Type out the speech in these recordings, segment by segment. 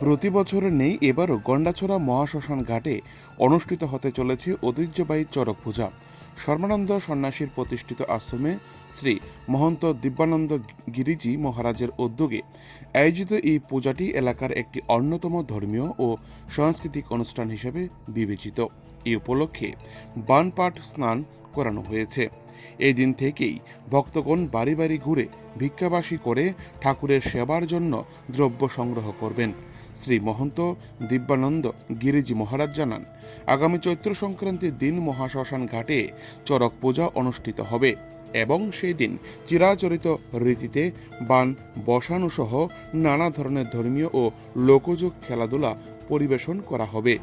প্রতি বছরের নেই, এবারও গন্ডাছড়া মহাশ্মশান ঘাটে অনুষ্ঠিত হতে চলেছে ঐতিহ্যবাহী চড়ক পূজা। সর্বানন্দ সন্ন্যাসীর প্রতিষ্ঠিত আশ্রমে শ্রী মহন্ত দিব্যানন্দ গিরিজি মহারাজের উদ্যোগে আয়োজিত এই পূজাটি এলাকার একটি অন্যতম ধর্মীয় ও সাংস্কৃতিক অনুষ্ঠান হিসেবে বিবেচিত। এই উপলক্ষে বানপাট স্নান করানো হয়েছে। এই দিন থেকেই ভক্তগণ বাড়ি বাড়ি ঘুরে ভিক্ষাবাসী করে ঠাকুরের সেবার জন্য দ্রব্য সংগ্রহ করবেন। শ্রী মহন্ত দিব্যানন্দ গিরিজি মহারাজ জানান, আগামী চৈত্র সংক্রান্তির দিন মহাশ্মশান ঘাটে চড়ক পূজা অনুষ্ঠিত হবে এবং সেই দিন চিরাচরিত রীতিতে বান, বসানো সহ নানা ধরনের ধর্মীয় ও লোকজ খেলাধুলা পরিবেশন করা হবে।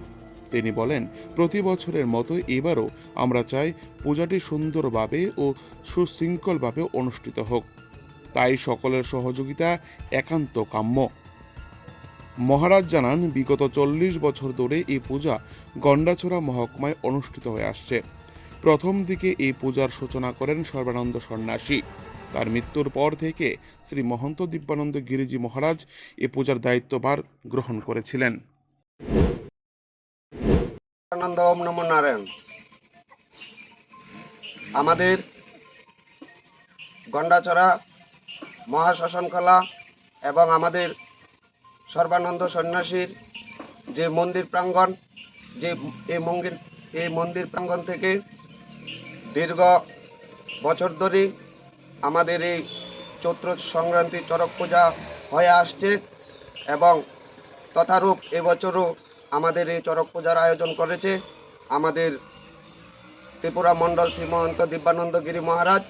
তিনি বলেন প্রতি বছরের মতো এবারও আমরা চাই পূজাটি সুন্দরভাবে ও সুশৃঙ্খলভাবে অনুষ্ঠিত হোক। তাই সকলের সহযোগিতা একান্ত কাম্য। মহারাজ জানান, বিগত চল্লিশ বছর ধরে এই পূজা গন্ডাছড়া মহকুমায় অনুষ্ঠিত হয়ে আসছে। প্রথম দিকে এই পূজার সূচনা করেন সর্বানন্দ সন্ন্যাসী। তার মৃত্যুর পর থেকে শ্রী মহন্ত দিব্যানন্দ গিরিজি মহারাজ এ পূজার দায়িত্বভার গ্রহণ করেছিলেন। ওম নারায়ণ। আমাদের গন্ডাচড়া মহাশ্মশান কলা এবং আমাদের সর্বানন্দ সন্ন্যাসীর যে মন্দির প্রাঙ্গণ, যে এই মন্দির এই মন্দির প্রাঙ্গণ থেকে দীর্ঘ বছর ধরে আমাদের এই চৈত্র সংক্রান্তি চরক পূজা হয়ে আসছে এবং তথারূপ এবছরও আমাদের এই চরক পূজার আয়োজন করেছে। আমাদের ত্রিপুরা মণ্ডল শ্রীমহন্ত দিব্যানন্দ গিরি মহারাজ